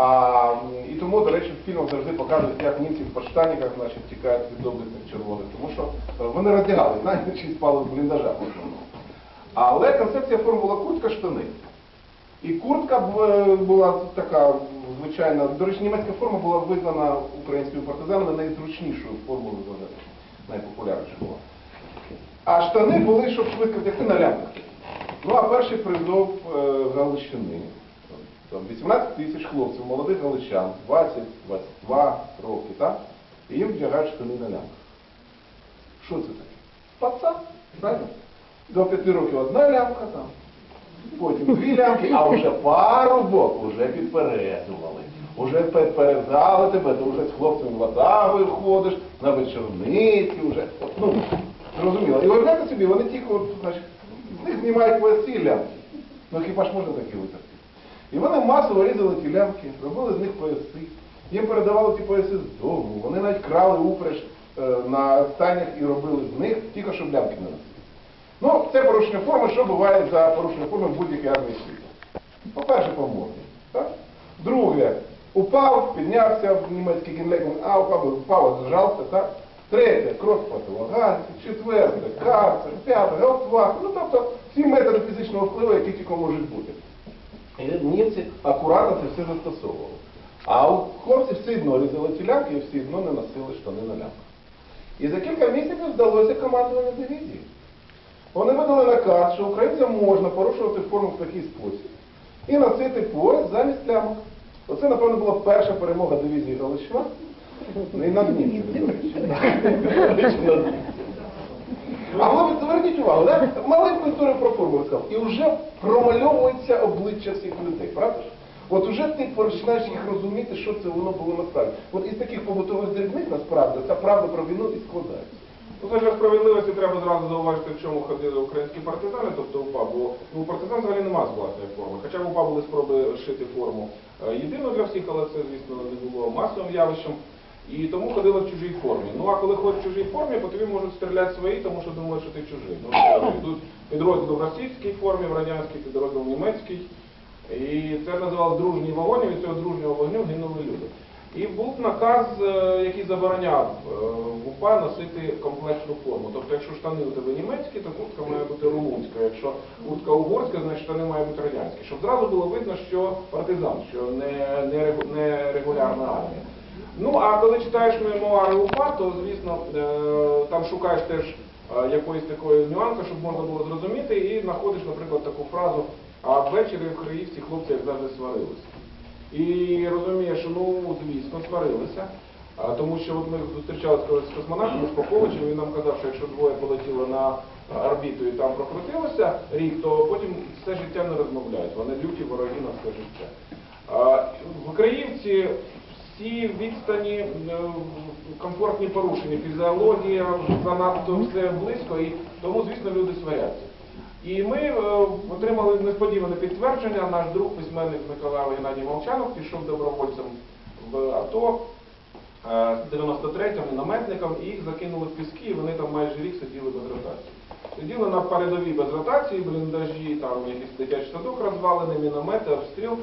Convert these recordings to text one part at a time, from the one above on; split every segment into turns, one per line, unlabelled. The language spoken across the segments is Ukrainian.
А, і тому, до речі, в фільмах завжди показують, як німці в подштанниках значить, тікають від доблесних червоних, тому що е, вони роздягали, знаєте, чи спали в бліндажах в основному. Але концепція форм була куртка штани. І куртка е, була така звичайна. До речі, німецька форма була визнана українськими партизанами найзручнішою формою виглядати, найпопулярніша була. А штани були, щоб швидко втягти на лямках. Ну а перший призов е, Галичини. Там 18 тисяч хлопців, молодих галичан, 20-22 роки, так? І їм вдягають штани на лямках. Що це таке? Пацан, правильно? До 5 років одна лямка там, потім дві лямки, а вже парубок вже підперезували. Уже підперезали тебе, ти вже з хлопцем в ватагою ходиш, на вечорниці вже. Ну, зрозуміло. І уявляєте собі, вони тільки, значить, з них знімають лямки. Ну хіба ж можна таке витерпіти? І вони масово різали ті лямки, робили з них пояси. Їм передавали ті пояси з дому. Вони навіть крали упряж е, на стайнях і робили з них, тільки щоб лямки не носили. Ну, це порушення форми, що буває за порушення форми будь-якій армії світу. По-перше. Так? Друге, упав, піднявся в німецький генлейкінг, а упав, упав, зжався, так? Третє, кров противоганці, четверте, карцер, п'яте, гауптвах. Ну, тобто всі методи фізичного впливу, які тільки можуть бути. І німці акуратно це все застосовували. А у хлопців все одно різали тілямки і все одно не носили штани на лямках. І за кілька місяців вдалося командування дивізії. Вони видали наказ, що українцям можна порушувати форму в такий спосіб і носити пояс замість лямок. Оце, напевно, була перша перемога дивізії Галичина. Ну, І над німцями, до речі. Над ви зверніть увагу, да? маленьку історію про форму розказав. І вже промальовується обличчя всіх людей, правда ж? От уже ти починаєш їх розуміти, що це воно було насправді. От із таких побутових дрібних насправді ця правда про війну і складається.
Ну, це ж справедливості треба зразу зауважити, в чому ходили українські партизани, тобто УПА, бо ну, у партизан взагалі немає власної форми. Хоча в УПА були спроби шити форму е, єдину для всіх, але це, звісно, не було масовим явищем. І тому ходили в чужій формі. Ну а коли ходять в чужій формі, по тобі можуть стріляти свої, тому що думають, що ти чужий. Ну, йдуть підрозділ в російській формі, в радянській, підрозділ в німецькій. І це називалось дружній вогонь, і від цього дружнього вогню гинули люди. І був наказ, е, який забороняв е, в УПА носити комплексну форму. Тобто, якщо штани у тебе німецькі, то куртка має бути румунська. Якщо куртка угорська, значить штани мають бути радянські. Щоб зразу було видно, що партизан, що не, не регулярна армія. Ну, а коли читаєш мемуари УПА, то, звісно, е, там шукаєш теж е, якоїсь такої нюанси, щоб можна було зрозуміти, і знаходиш, наприклад, таку фразу, а ввечері в Криївці хлопці як завжди сварилися. І розумієш, ну, звісно, сварилися. Тому що от ми зустрічалися з космонавтом, з Поповичем, він нам казав, що якщо двоє полетіло на орбіту і там прокрутилося рік, то потім все життя не розмовляють. Вони люті вороги на все життя. В Українці всі відстані, е, комфортні порушення, фізіологія, занадто все близько, і тому, звісно, люди сваряться. І ми е, отримали несподіване підтвердження. Наш друг, письменник Миколаїв Геннадій Молчанов, пішов добровольцем в АТО е, з 93-м мінометником, і їх закинули в піски, і вони там майже рік сиділи без ротації. Сиділи на передовій без ротації, бліндажі, там якийсь дитячий садок розвалений, міномети, обстріл.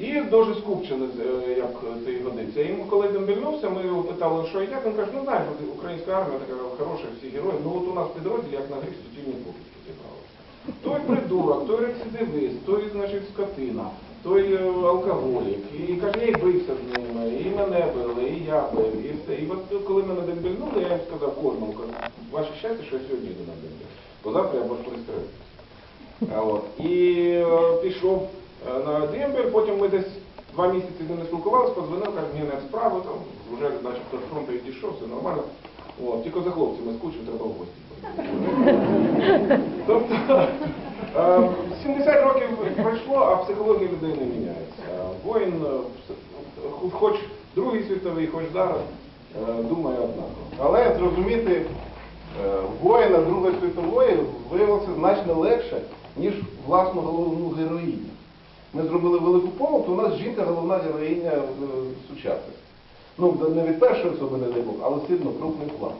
І дуже скупчений, е, як це і годиться. І коли він вільнувся, ми його питали, що і як, він каже, ну знаєш, українська армія така хороша, всі герої, ну от у нас в підрозділі, як на гріх, суцільні покидьки зібралися. Той придурок, той рецидивист, той, значить, скотина, той е, алкоголік. І каже, я і бився з ними, і мене били, і я бив, і все. І от коли мене дембельнули, я їм сказав кожному, ваше щастя, що я сьогодні йду на дембель. Бо завтра я можу пристрелити. А І е, пішов на дембель, потім ми десь два місяці з ним не спілкувалися, подзвонив, каже, мені не справи, там, вже начебто з фронту відійшов, все нормально. От, тільки за хлопцями скучив, треба в гості. Тобто, е, 70 років пройшло, а психологія людей не міняється. Воїн, е, хоч Другий світовий, хоч зараз, е, думає однаково.
Але зрозуміти е, воїна Другої світової виявилося значно легше, ніж власну головну героїню. Ми зробили велику помилку, у нас жінка головна героїня е, сучасності. Ну, не від першої особи, не дай Бог, але сильно крупний план.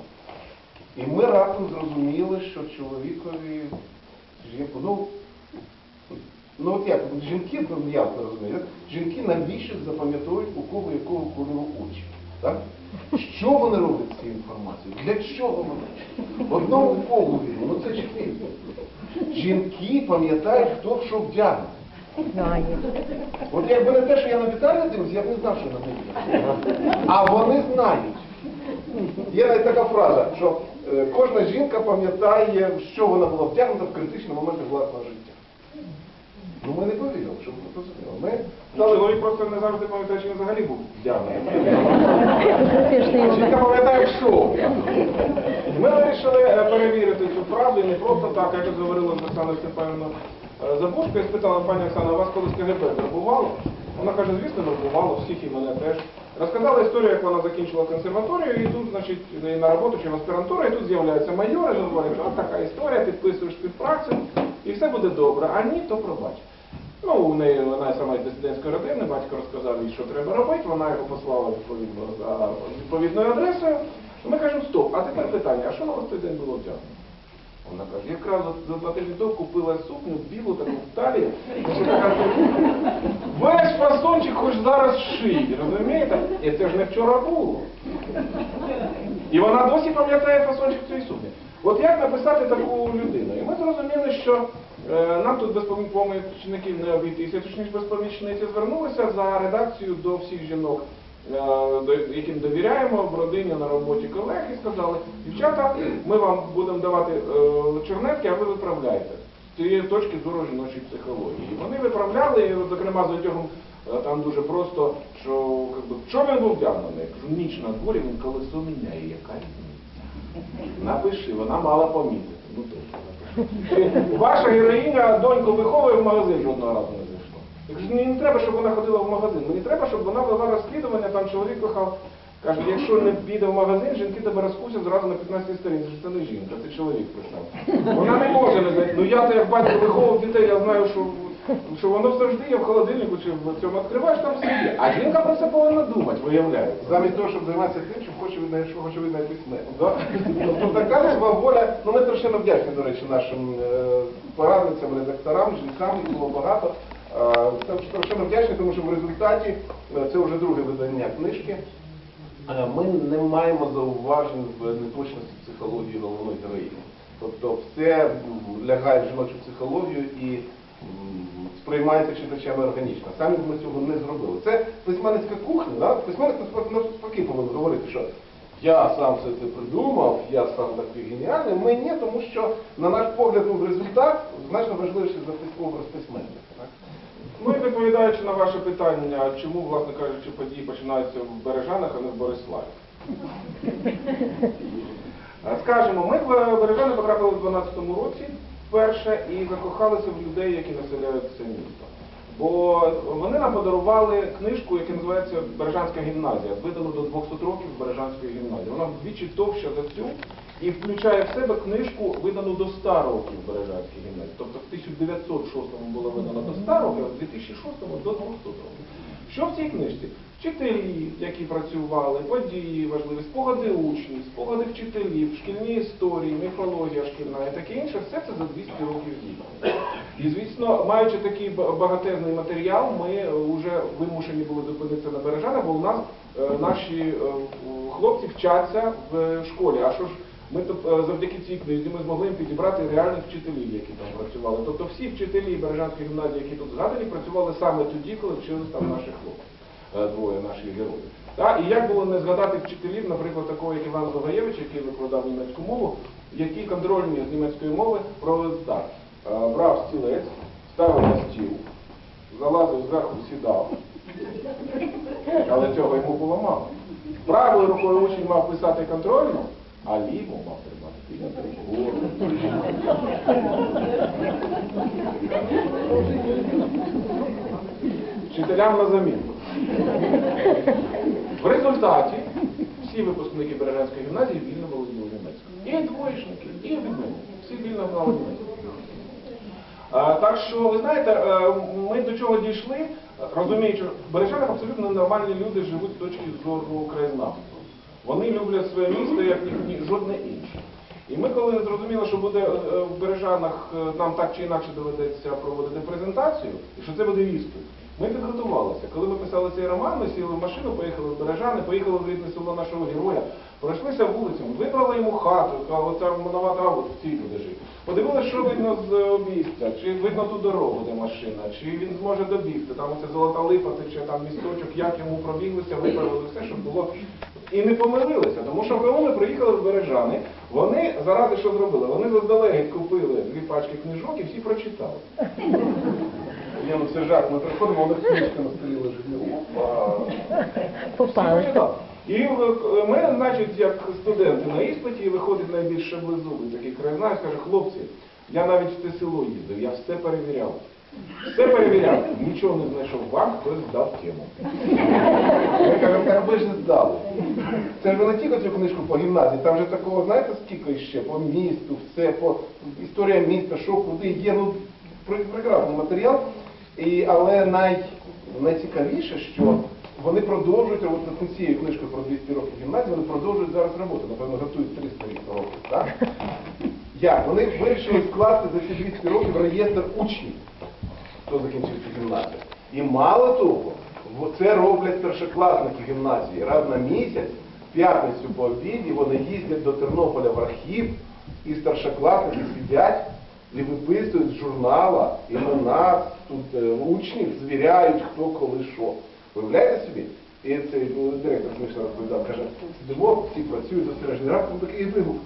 І ми раптом зрозуміли, що чоловікові жінку, ну, Ну от як, жінки, ну, я розумію, жінки найбільше запам'ятовують у кого якого кольору очі. Так? Що вони роблять з цією інформацією? Для чого вони? Одному вірю, ну це ж. Жінки пам'ятають, хто що вдягнений.
Знає.
От якби не те, що я на Віталія дивився, я б не знав, що на неї. А вони знають. Є навіть така фраза, що е, кожна жінка пам'ятає, в що вона була втягнута в критичні моменти власного життя. Ну ми не повірили, щоб ви розуміли. Ми стали-
Чоловік просто не завжди пам'ятає, чи він взагалі був вдягнений. А Жінка пам'ятає, що. Ми вирішили е, перевірити цю правду і не просто так, як говорила з Оксаною Е, я спитала пані Оксана, а вас колись КГБ вербувало? Вона каже, звісно, вербувало, всіх і мене теж. Розказала історію, як вона закінчила консерваторію, і тут, значить, і на роботу чи в аспірантуру, і тут з'являється майор, і говорить, от така історія, підписуєш співпрацю, і все буде добре, а ні, то пробач. Ну, у неї вона сама з дисидентської родини, батько розказав їй, що треба робити, вона його послала відповідно за відповідною адресою. Ми кажемо, стоп, а тепер питання, а що на вас той день було вдягнено? Вона каже, якраз за, два тижні до купила сукню, білу таку в талії, весь фасончик хоч зараз шиї, розумієте? І це ж не вчора було. І вона досі пам'ятає фасончик цієї сукні. От як написати таку людину? І ми зрозуміли, що е, нам тут без помічників не обійтися, точніше без помічниці звернулися за редакцію до всіх жінок, яким довіряємо в родині, на роботі колег, і сказали, дівчата, ми вам будемо давати е, чернетки, а ви виправляєте. З цієї точки зору жіночої психології. І вони виправляли, зокрема, з одягом е, там дуже просто, що що він був вдягнений? Кажу, ніч на дворі, він колесо міняє, яка різниця? Напиши, вона мала помітити. Ну. Ваша героїня доньку виховує в магазин жодного разу не зайшла. Я кажу, мені не треба, щоб вона ходила в магазин. Мені треба, щоб вона вела розслідування, там чоловік пихав. Каже, якщо не піде в магазин, жінки тебе розкусять зразу на 15 сторінці, що це не жінка, це чоловік писав. Вона не може не знати. Ну я то як батько виховував дітей, я знаю, що, що воно завжди є в холодильнику чи в цьому відкриваєш, там все є. А жінка про це повинна думати, виявляється.
Замість того, щоб займатися тим, що хоче віднайти, що хоче віднайти смерть. Тобто така воля, ну ми страшенно вдячні, до речі, нашим е, порадницям, редакторам, жінкам, їх було багато. Е, страшенно вдячні, тому що в результаті, е, це вже друге видання книжки, е, ми не маємо зауважень в неточності психології головної героїні. Тобто все лягає в жіночу психологію і сприймається читачами органічно. Самі ми цього не зробили. Це письменницька кухня, да? письменник навпаки- навпаки повинен говорити, що я сам все це придумав, я сам такий геніальний. Ми ні, тому що, на наш погляд, ну, результат значно важливіший за образ письменника. Так?
Ну і відповідаючи на ваше питання, чому, власне кажучи, події починаються в Бережанах, а не в Бориславі. Скажемо, ми в Бережани потрапили в 12-му році вперше і закохалися в людей, які населяють це місто. Бо вони нам подарували книжку, яка називається Бережанська гімназія, видану до 200 років Бережанської гімназії. Вона вдвічі товща за цю і включає в себе книжку, видану до 100 років Бережанської гімназії. Тобто в 1906-му була видана до 100 років, а в 2006-му до 200 років. Що в цій книжці? Вчителі, які працювали, події важливі, спогади учнів, спогади вчителів, шкільні історії, міфологія шкільна і таке інше, все це за 200 років дійсно. І звісно, маючи такий багатезний матеріал, ми вже вимушені були зупинитися на бережанах, бо у нас е, наші е, хлопці вчаться в школі. А що ж ми е, завдяки цій книзі ми змогли підібрати реальних вчителів, які там працювали. Тобто всі вчителі Бережанської гімназії, які тут згадані, працювали саме тоді, коли вчились там наші хлопці, е, двоє наших героїв. Так? І як було не згадати вчителів, наприклад, такого, як Іван Зогаєвич, який викладав німецьку мову, які контрольні з німецької мови провели так. Е, Брав стілець, ставив на стіл, залазив зверху, сідав. Але цього йому було мало. Правою рукою учень мав писати контрольну, ліву мав тримати підняти вгору. Вчителям на замінку. В результаті всі випускники Бережанської гімназії вільно володіли німецькою. І двоєшники, і відмінники. Всі вільно знали німецьку. Так що, ви знаєте, е, ми до чого дійшли, розуміючи, в Бережанах абсолютно нормальні люди живуть з точки зору краєзнавства. Вони люблять своє місто, як ні, жодне інше. І ми коли зрозуміли, що буде е, в Бережанах е, нам так чи інакше доведеться проводити презентацію, і що це буде іспит, ми підготувалися. Коли ми писали цей роман, ми сіли в машину, поїхали в Бережани, поїхали в рідне село нашого героя, пройшлися вулицями, вибрали йому хату, яка оця нова трава в цій люди жити. Подивилися, що видно з обійстя, чи видно ту дорогу, де машина, чи він зможе добігти, там оця золота липа, тече там місточок, як йому пробіглися, виправили все, щоб було. І не помилилися, тому що коли приїхали в Бережани, вони заради що зробили? Вони заздалегідь купили дві пачки книжок і всі прочитали.
Ні, ну це жарт. Ми приходимо, них книжка на столі лежить. Опа.
Попали.
І е, ми, значить, як студенти на іспиті, виходить найбільш шаблезубий такий краєзнавець, каже, хлопці, я навіть в те село їздив, я все перевіряв. Все перевіряв, нічого не знайшов, вам хтось здав тему.
Ми кажемо, ви ж здали. Це ж ви не тільки цю книжку по гімназії, там же такого, знаєте, скільки ще, по місту, все, по історія міста, що куди є, ну, прекрасний матеріал. І, але най, найцікавіше, що вони продовжують, от над цією книжкою про 200 років гімназії, вони продовжують зараз роботу, напевно, готують 300 років, так? Як? Вони вирішили скласти за ці 200 років реєстр учнів хто закінчив цю гімназію. І мало того, це роблять першокласники гімназії. Раз на місяць, в п'ятницю по обіді, вони їздять до Тернополя в архів, і старшокласники сидять і виписують з журнала імена тут е, учнів, звіряють, хто коли що. Виявляєте собі? І цей ну, директор смішно розповідав, каже, сидимо, всі працюють зосереджені. Раптом такий вигук.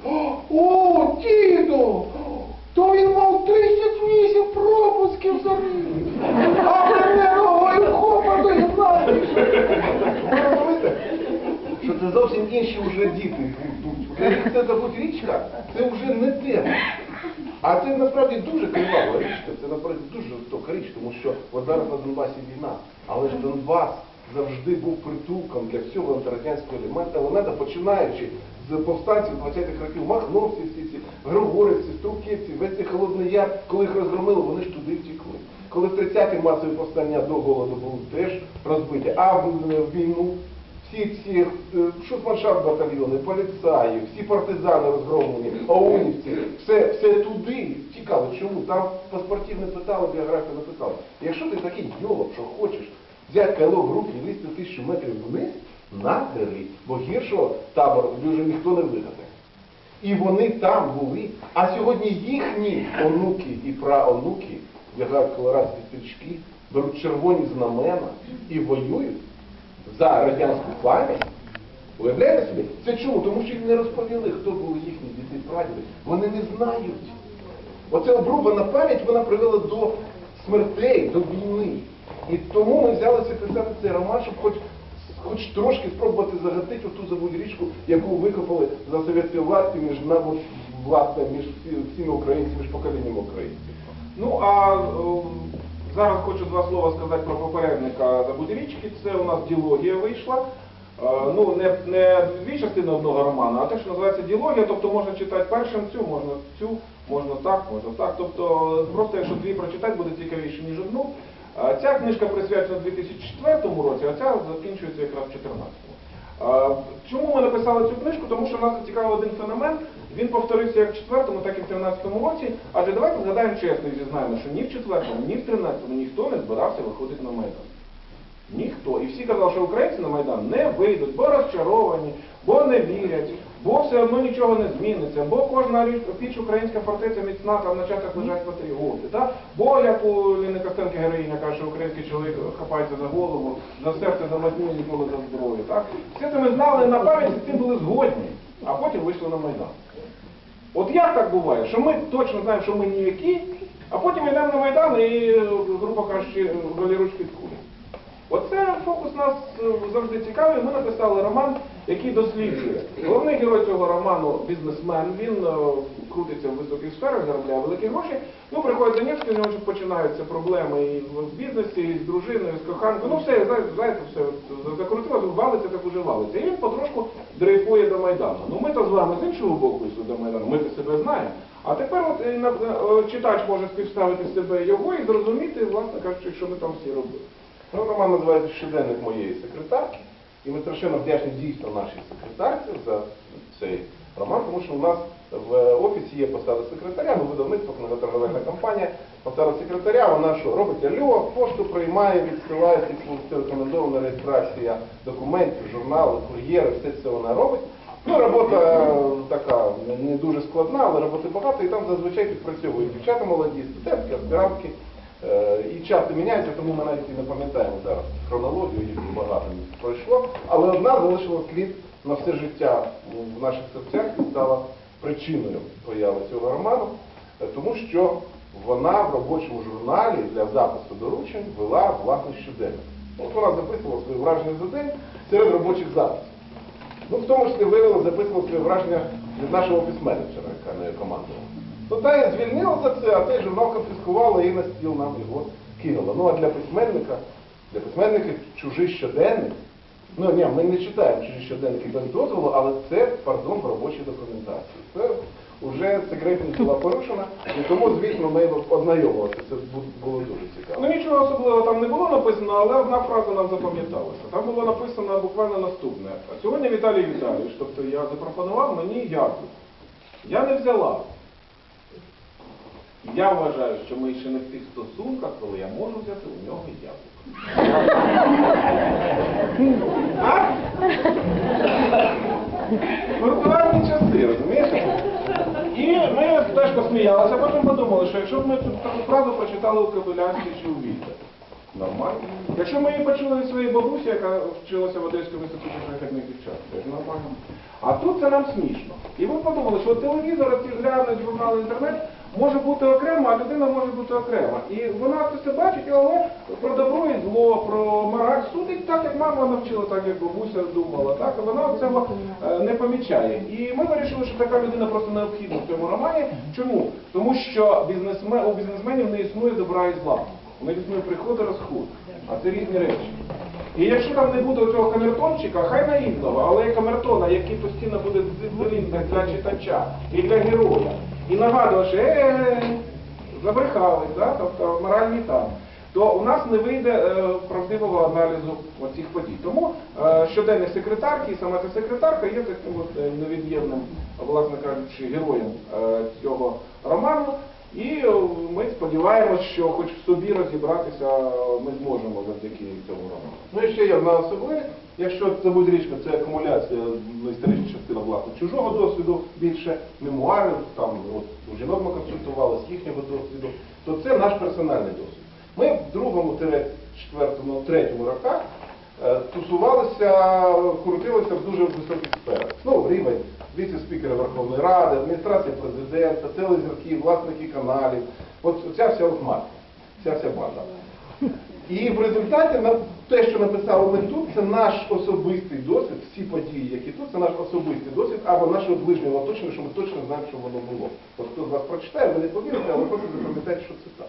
О, діду! То він мав 38 пропусків за рік. А мене ой, хопа до гімназії. Що це зовсім інші вже діти. Вже це забудь річка, це вже не тема. А це насправді дуже кривава річка, це насправді дуже жорстока річ, тому що от зараз на Донбасі війна, але ж Донбас завжди був притулком для всього антирадянського елемента, елемента, починаючи з повстанців 20-х років, махновці, всі ці григорівці, струківці, весь цей холодний яр, коли їх розгромили, вони ж туди втекли. Коли в 30-ті масові повстання до голоду були теж розбиті, а в, в війну всі ці е, шутманшафт батальйони, поліцаї, всі партизани розгромлені, аунівці, все, все туди тікали. Чому? Там паспортів не питали, біографію не питали. Якщо ти такий йолоп, що хочеш взяти кайло в руки і лізти тисячу метрів вниз, набери, бо гіршого табору вже ніхто не вигадає. І вони там були, а сьогодні їхні онуки і праонуки вдягають колорадські стрічки, беруть червоні знамена і воюють за радянську пам'ять. Уявляєте собі? Це чому? Тому що їм не розповіли, хто були їхні діти прадіди. Вони не знають. Оця обрубана пам'ять вона привела до смертей, до війни. І тому ми взялися писати цей роман, щоб хоч, хоч трошки спробувати загатити оту забудь річку, яку викопали за совєтської власті між нами, власне, між всіми українцями, між поколіннями українців.
Ну а зараз хочу два слова сказати про попередника Забудирічки. Це у нас діалогія вийшла. Ну, не, не дві частини одного роману, а те, що називається діалогія, тобто можна читати першим цю, можна цю, можна так, можна так. Тобто, просто якщо дві прочитати, буде цікавіше, ніж одну. Ця книжка присвячена 2004 році, а ця закінчується якраз в 2014. Е, Чому ми написали цю книжку? Тому що нас зацікавив один феномен. Він повторився як в четвертому, так і в 13-му році. Адже давайте згадаємо чесно і зізнаємо, що ні в четвертому, ні в 13-му ніхто не збирався виходити на Майдан. Ніхто. І всі казали, що українці на Майдан не вийдуть, бо розчаровані, бо не вірять, бо все одно нічого не зміниться, бо кожна піч українська фортеця міцна, там на чатах лежать патріоти. Да? Бо, як у Ліни Костенки героїня каже, що український чоловік хапається за голову, за серце, за матню, ніколи за зброю. Так? Все це ми знали на пам'ять, з цим були згодні, а потім вийшли на Майдан. От як так буває, що ми точно знаємо, що ми ніякі, а потім йдемо на Майдан і, грубо кажучи, голіруч під. Оце фокус нас е, завжди цікавий. Ми написали роман, який досліджує. Головний герой цього роману бізнесмен. Він е, крутиться в високих сферах, заробляє великі гроші. Ну, приходить Донецьк, у нього починаються проблеми і в бізнесі, і з дружиною, і з коханкою. Ну все, знаєте, все закрутилося, валиться, так уже валиться. І він потрошку дрейфує до Майдану. Ну ми то з вами з іншого боку йшли до Майдану, ми то себе знаємо. А тепер от е, читач може співставити себе його і зрозуміти, власне кажучи, що ми там всі робили.
Ну, роман називається Щоденник моєї секретарки. І ми страшенно вдячні дійсно нашій секретарці за цей роман, тому що у нас в офісі є посада секретаря, ну видавництво, книготорговельна компанія, посада секретаря, вона що, робить альо, пошту приймає, відсилає, це рекомендована реєстрація документів, журнали, кур'єри, все це вона робить. Ну, робота е, така не дуже складна, але роботи багато, і там зазвичай підпрацьовують дівчата молоді, студентки, аспірантки. Е, І часто міняються, тому ми навіть і не пам'ятаємо зараз хронологію, їх багато пройшло. Але одна залишила слід на все життя в наших серцях і стала причиною появи цього роману, е, тому що вона в робочому журналі для запису доручень вела власний щоденник. От вона записувала свої враження за день серед робочих записів. Ну, в тому числі виявила, записувала своє враження від нашого офіс-менеджера, яка нею командувала. Ну, та я звільнила за це, а цей журнал конфіскувала і на стіл нам його кинула. Ну, а для письменника, для письменників чужий щоденник, ну ні, ми не читаємо чужі щоденники без дозволу, але це, пардон, в робочій документації. Це вже секретність була порушена, і тому, звісно, ми ознайомилися. Це було дуже цікаво.
Ну нічого особливого там не було написано, але одна фраза нам запам'яталася. Там було написано буквально наступне. Сьогодні Віталій Віталійович, тобто я запропонував мені яблук. Я не взяла. Я вважаю, що ми ще не в тих стосунках, коли я можу взяти у нього яблуко. А? Виртуальні часи, розумієте? І ми теж посміялися, потім подумали, що якщо б ми цю таку фразу прочитали у Кобилянській чи у Віта, нормально. Якщо ми її почули від своєї бабусі, яка вчилася в Одеському інституті шляхетних дівчат, теж нормально. А тут це нам смішно. І ми подумали, що телевізор, ці глянуть, журнал, інтернет може бути окремо, а людина може бути окрема. І вона це бачить, але про добро і зло, про мораль судить так, як мама навчила, так як бабуся думала, так, вона цього е, не помічає. І ми вирішили, що така людина просто необхідна в цьому романі. Чому? Тому що бізнесмен, у бізнесменів не існує добра і зла. Них існує приход і розход. А це різні речі. І якщо там не буде цього камертончика, хай наївного, але камертона, який постійно буде дзеркалінним для читача і для героя. І нагадує, що е забрехались, да? тобто моральні там, то у нас не вийде е, правдивого аналізу оцих подій. Тому е, щоденник секретарки, і саме ця секретарка є таким от, е, невід'ємним, власне кажучи, героєм е, цього роману. І е, ми сподіваємось, що хоч в собі розібратися ми зможемо завдяки цьому роману.
Ну і ще є одна особливість. Якщо це буде річка, це акумуляція, ну, історична частина власне чужого досвіду, більше мемуарів, там от у жінок ми консультувалися їхнього досвіду, то це наш персональний досвід. Ми в другому, четвертому, третьому роках тусувалися, крутилися в дуже високих сферах. Ну, рівень віце-спікера Верховної Ради, адміністрація президента, телезірки, власники каналів. От ця вся лохматка, ця вся банда. І в результаті те, що написали ми тут, це наш особистий досвід, всі події, які тут, це наш особистий досвід або нашого ближнього оточення, що ми точно знаємо, що воно було. От хто з вас прочитає, ви не повірите, але просто запам'ятайте, що це так.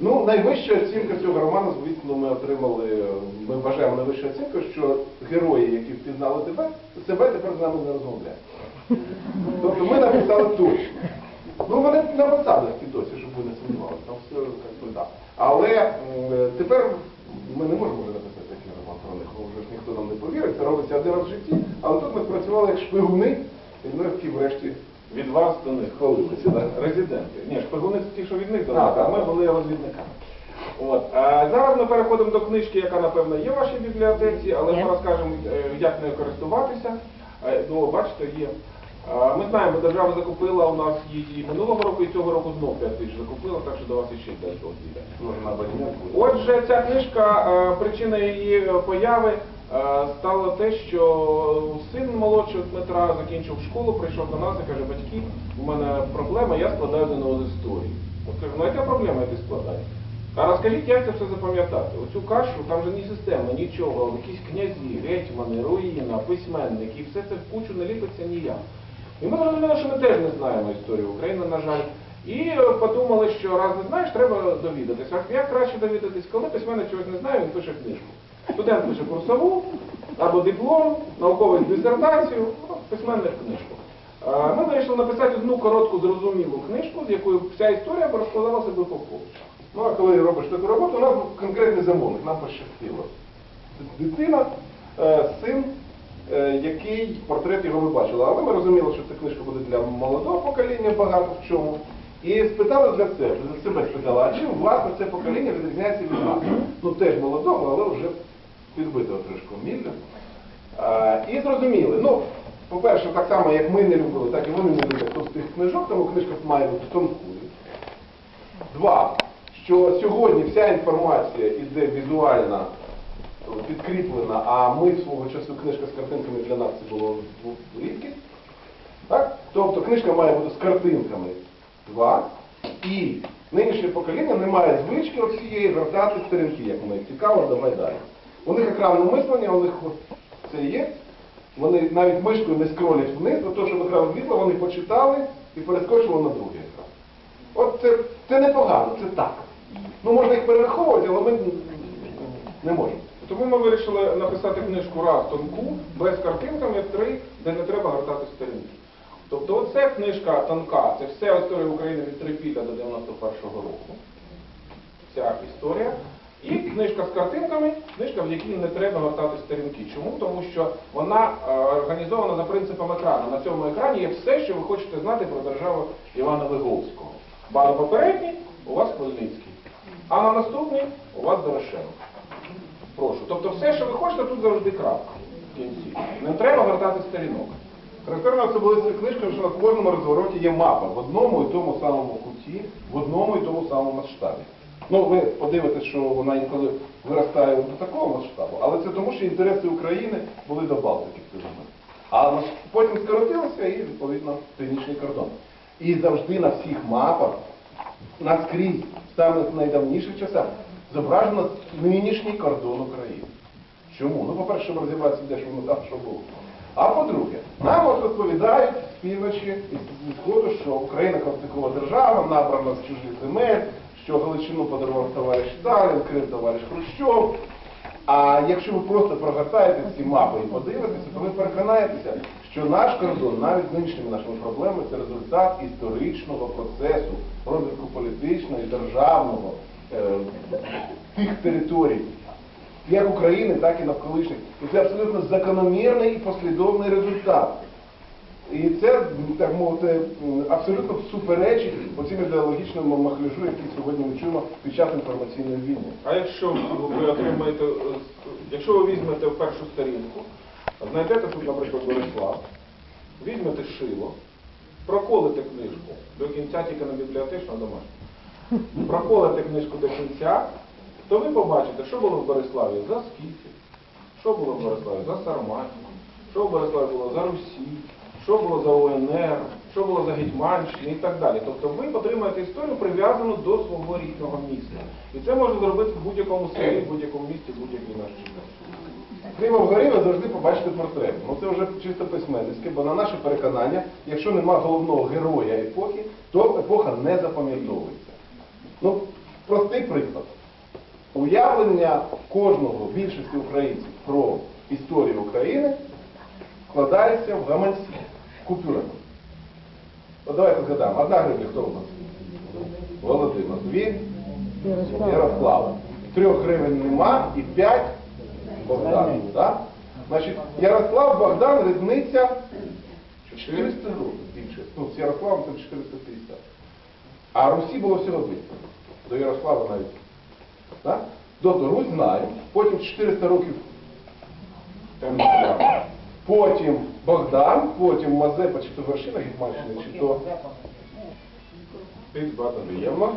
Ну, найвища оцінка цього роману, звісно, ми отримали, ми вважаємо найвищу оцінку, що герої, які впізнали тебе, себе тепер з нами не розмовляють. Тобто ми написали точно. Ну, вони на посадах і досі, щоб ви не сумнівалися, там все як так. Але тепер ми не можемо вже написати такий роман про них, бо вже ж ніхто нам не повірить, це робиться один раз в житті, але тут ми спрацювали як шпигуни, і ми такі врешті
Від вас до них. Резиденти. Ні, шпигуни це ті, що від них до нас, а ми були розвідниками. От. А зараз ми переходимо до книжки, яка, напевно, є в вашій бібліотеці, але ми розкажемо, е, як нею користуватися. Е, Ну, бачите, є. Ми знаємо, держава закупила у нас її минулого року і цього року знов 5 тисяч закупила, так що до вас іще
абонемент буде.
Отже, ця книжка, е, причина її появи стало те, що син молодшого Дмитра закінчив школу, прийшов до нас і каже, батьки, у мене проблема, я складаю ЗНО з історії. От кажу, ну яка проблема, як ти складаєш? А розкажіть, як це все запам'ятати? Оцю кашу, там же ні система, нічого, якісь князі, гетьмани, руїна, письменники, і все це в кучу не ліпиться ніяк. І ми зрозуміли, що ми теж не знаємо історію України, на жаль. І е, подумали, що раз не знаєш, треба довідатися. А як краще довідатись, коли письменник чогось не знає, він пише книжку. Студент пише курсову або диплом, науковий дисертацію, ну, письменник книжку. Е, Ми вирішили написати одну коротку зрозумілу книжку, з якою вся історія б розкладалася би по.
Ну, а коли робиш таку роботу, у нас конкретний замовник, нам пощастило. Дитина, е, син е, який портрет його ви бачили. Але ми розуміли, що ця книжка буде для молодого покоління багато в чому. І спитали для себе, для себе спитали, а чим власне це покоління відрізняється від нас? Ну теж молодого, але вже підбитого трошки мілля. А, І зрозуміли, ну, по-перше, так само, як ми не любили, так і вони не люблять товстих книжок, тому книжка має бути тонкою. Два, що сьогодні вся інформація іде візуальна, е, підкріплена, а ми свого часу книжка з картинками для нас це було рідкість. Тобто книжка має бути з картинками. Два. І нинішнє покоління не має звички оцієї гортати сторінки, як ми. Цікаво, давай далі. У них екранне мислення, у них це є. Вони навіть мишкою не скролять вниз, бо то, що в екран влізло, вони почитали і перескочили на другий екран. От це, це непогано, це так. Ну можна їх перераховувати, але ми не можемо.
Тому ми вирішили написати книжку раз тонку, без картинками, три, де не треба гортати сторінки. Тобто оце книжка тонка, це вся історія України від Трипіта до 91-го року. Вся історія. І книжка з картинками, книжка, в якій не треба гортати сторінки. Чому? Тому що вона е, організована за принципом екрану. На цьому екрані є все, що ви хочете знати про державу Івана Виговського. Ба на у вас Хмельницький, а на наступній у вас Дорошенко. Прошу. Тобто все, що ви хочете, тут завжди крапка в кінці. Не треба гортати сторінок.
Характерна особливість цієї книжки, що на кожному розвороті є мапа в одному і тому самому куті, в одному і тому самому масштабі. Ну, ви подивитесь, що вона інколи виростає до такого масштабу, але це тому, що інтереси України були до Балтики в той момент. А потім скоротилося і, відповідно, північний кордон. І завжди на всіх мапах, наскрізь, саме в найдавніших часах, зображено нинішній кордон України. Чому? Ну, по-перше, щоб розібратися, де ж воно там, що було. А по-друге, нам от розповідають з півночі і з сходу, що Україна конфліктова держава, набрана з чужих земель, що Галичину подарував товариш Сталін, Крим товариш Хрущов. А якщо ви просто прогортаєте ці мапи і подивитеся, то ви переконаєтеся, що наш кордон, навіть з нинішніми нашими проблемами, це результат історичного процесу розвитку політичного і державного е, тих територій, як України, так і навколишніх. І це абсолютно закономірний і послідовний результат. І це, так мовити, абсолютно суперечить оцим ідеологічним махляжу, який сьогодні ми чуємо під час інформаційної війни.
А якщо ви отримаєте, якщо ви візьмете в першу сторінку, знайдете тут, наприклад, Борислав, візьмете шило, проколите книжку до кінця тільки на бібліотечну, а домашню. Проколите книжку до кінця, то ви побачите, що було в Бориславі за скіфів, що було в Бориславі за Сарматів, що в Бориславі було за Русі, що було за УНР, що було за Гетьманщини і так далі. Тобто ви отримаєте історію прив'язану до свого рідного міста. І це можна зробити в будь-якому селі, в будь-якому місті, в будь-якій нашій.
Зліва вгорі ви завжди побачите портрет. Ну це вже чисто письменницьке, бо на наше переконання, якщо нема головного героя епохи, то епоха не запам'ятовується. Ну, простий приклад. Уявлення кожного більшості українців про історію України складається в гаманці купюрами. От давайте згадаємо. Одна гривня хто у нас? Володимир. Дві
Ярослав.
Ярослава. Трьох гривень нема і п'ять Богдан. Так? Значить, Ярослав Богдан різниця 400 років більше. Ну, з Ярославом це 450. А Русі було всього 200. До Ярослава навіть. Так? Тобто Русь знає, потім 400 років. Потім Богдан, потім Мазепа, чи то вершина Гетьманщини, чи то
Ти багато
Приємно.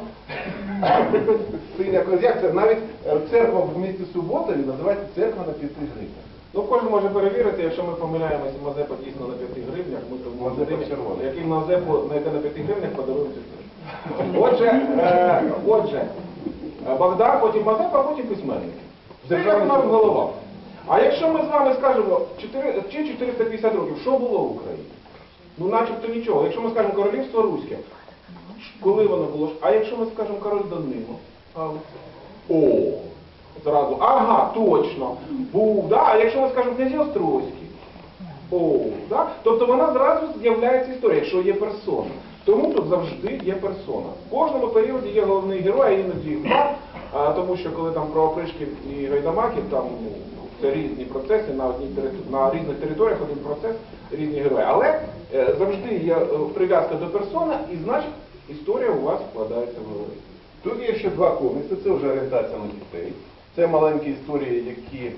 Синя козяк, це навіть е, церква в місті Суботові називається церква на п'яти гривнях.
Ну, кожен може перевірити, якщо ми помиляємося, Мазепа дійсно на 5 гривнях, ми то
Мазепа
Мазепа
червоний.
який Мазепу знайде на 5 гривнях, подаруємо цю книжку. Отже, е, отже, Богдан, потім Мазепа, а потім письменники. Це як нам голова. А якщо ми з вами скажемо, 4, чи 450 років, що було в Україні? Ну, начебто нічого. Якщо ми скажемо королівство Руське, коли воно було? А якщо ми скажемо король Данило? О, зразу. Ага, точно. Був, да. А якщо ми скажемо князі Острозькі? О, да. Тобто вона зразу з'являється історія, якщо є персона. Тому тут завжди є персона. В кожному періоді є головний герой, а іноді їх два, тому що коли там про опришків і гайдамаків, там ну, Це різні процеси на одній на різних територіях один процес, різні герої. Але е, завжди є е, прив'язка до персони, і значить історія у вас вкладається в голові.
Тут є ще два комікси, це вже орієнтація на дітей. Це маленькі історії, які е,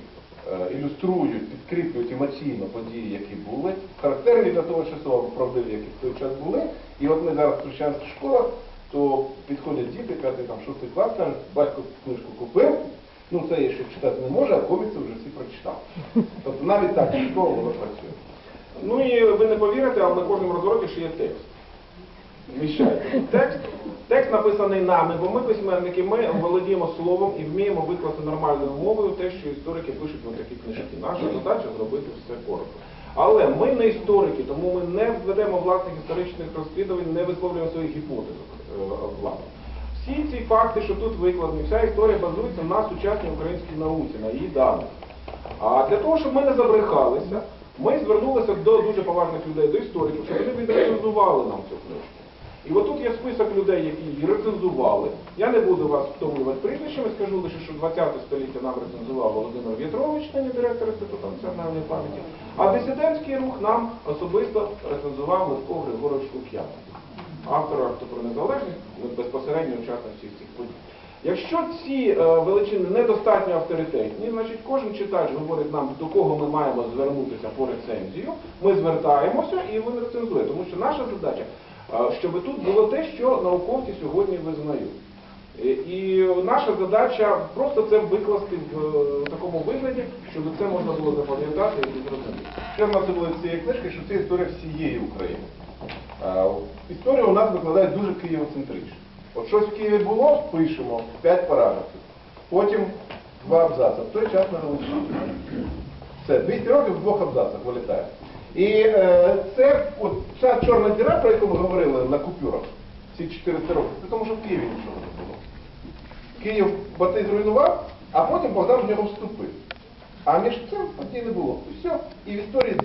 ілюструють, підкріплюють емоційно події, які були, характерні для того часу, правдиві, які в той час були. І от ми зараз в християнських школах, то підходять діти, кажуть, там шостий клас, батько книжку купив, ну це я ще читати не може, а комікси вже всі прочитав. Тобто навіть так школа воно працює.
Ну і ви не повірите, але на кожному розвороті ще є текст. Текст, текст написаний нами, бо ми письменники, ми володіємо словом і вміємо викласти нормальною мовою те, що історики пишуть на такі книжки. Наша задача зробити все коротко. Але ми не історики, тому ми не ведемо власних історичних розслідувань, не висловлюємо своїх гіпотезок е, власне. Всі ці факти, що тут викладені, вся історія базується на сучасній українській науці, на її даних. А для того, щоб ми не забрехалися, ми звернулися до дуже поважних людей, до істориків, щоб вони відрецензували нам цю книжку. І отут є список людей, які її рецензували. Я не буду вас втомлювати прізвищами, скажу лише, що 20 століття нам рецензував Володимир В'ятрович, нині директор Інституту національної пам'яті, а дисидентський рух нам особисто рецензував Левко Григорович Лук'янов, автор акту про незалежність, безпосередньо учасник всіх цих подій. Якщо ці е, величини недостатньо авторитетні, значить кожен читач говорить нам, до кого ми маємо звернутися по рецензію, ми звертаємося і він рецензує. Тому що наша задача, е, щоб тут було те, що науковці сьогодні визнають. Е, І наша задача просто це викласти в такому вигляді, щоб це можна було запам'ятати і зрозуміти.
Що в нас було цієї книжки, що це історія всієї України. Історія у нас викладає дуже києвоцентрично. От щось в Києві було, пишемо, 5 параграфів. Потім два абзаци. В той час на революції. Все, 200 років в двох абзацах вилітає. І е, це от ця чорна діра, про яку ми говорили на купюрах, ці 400 років, це тому що в Києві нічого не було. Київ Батий зруйнував, а потім Богдан в нього вступив. А між цим подій не було. І все. І в історії